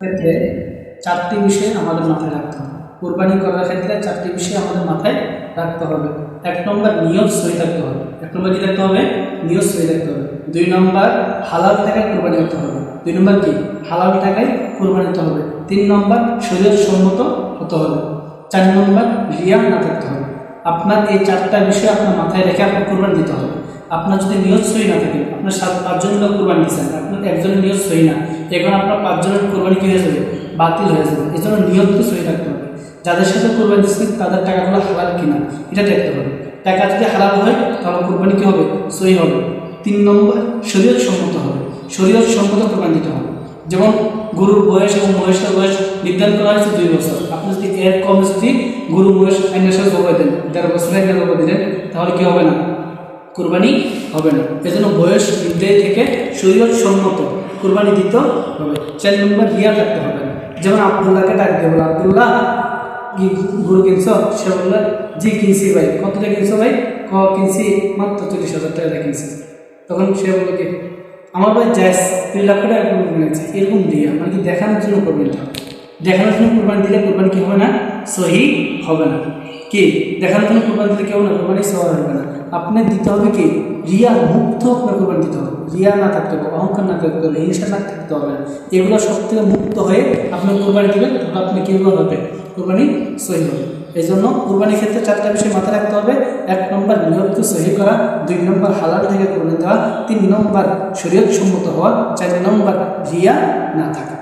ক্ষেত্রে চারটি বিষয় আমাদের মাথায় রাখতে হবে। কোরবানি করার ক্ষেত্রে চারটি বিষয় আমাদের মাথায় রাখতে হবে। এক নম্বর নিয়ত সই থাকতে হবে। এক নম্বর কি থাকতে হবে? নিয়ত সই থাকতে হবে। দুই নম্বর হালাল টাকায় কোরবানি হতে হবে। দুই নম্বর কি? হালাল টাকায় কোরবানি হতে হবে। তিন নম্বর শরীর সম্মত হতে হবে। চার নম্বর রিয়া না থাকতে হবে। আপনার এই চারটা বিষয় আপনার মাথায় রেখে আপনার কোরবানি দিতে হবে। আপনার যদি নিয়ত সই না থাকে, আপনার সাত পাঁচজন লোক কোরবানি দিচ্ছেন আপনার একজনের নিয়ত সই না এখন আপনার পাঁচজনের কোরবানি কী যাবে বাতিল হয়ে যাবে। এই জন্য নিয়তকে সই রাখতে হবে। যাদের সাথে কোরবানি দিচ্ছেন তাদের টাকাগুলো হালাল কিনা, এটা দেখতে হবে। টাকা যদি হালাল হয়, তাহলে কোরবানি কী হবে? সই হবে। তিন নম্বর শরীর সম্মত হবে। শরীর সম্মত কোরবানি দিতে হবে। যেমন গরুর বয়স এবং মহেশের বয়স নির্ধারণ করা হয়েছে দুই বছর। আপনি যদি এর কম যদি গরু মহেশ আইনের সাথে দেন, দেড় বছর জবাই দিলেন, তাহলে কি হবে না? কোরবানি হবে না। এজন্য বয়স নির্ধারিত থেকে শরীর সম্মত কোরবানি দিতে হবে। চার নম্বর রিয়া থাকতে হবে। যেমন আবদুল্লাহকে ডাক দিয়ে আবদুল্লাহ, কি গরু কিনছ? সে বলল, জি, কিনছি ভাই। কত টাকা কিনছো ভাই? ক, কিনছি মাত্র চল্লিশ হাজার টাকা কিনছি। তখন সে বলল কি, আমার ভাই জ্যাস দুই লাখ টাকা কিনেছে এরকম দিয়ে মানে কি দেখানোর জন্য কোরবানিটা দেখানোর জন্য কোরবানি দিলে কোরবানি কি হবে না? সহি হবে না। কি? দেখানোর জন্য কোরবানি দিলে কেউ না, কোরবানি সহ হবে না। আপনি দিতে হবে কি? রিয়া মুক্ত আপনার কোরবানি দিতে হবে। রিয়া না থাকতে হবে, অহংকার না থাকতে হবে, হিংসা না থাকতে হবে। এগুলো সব থেকে মুক্ত হয়ে আপনি কোরবানি দেবেন, তাহলে আপনি কীভাবে হবে। কোরবানি সহি হবে। এই জন্য কোরবানির ক্ষেত্রে চারটা বিষয় মাথায় রাখতে হবে। এক নম্বর, নিয়ত সহি করা। দুই নম্বর, হালাল থেকে কোরবানি দেওয়া। তিন নম্বর শরীয়ত সম্মত হওয়া। চার নম্বর, রিয়া না থাকা।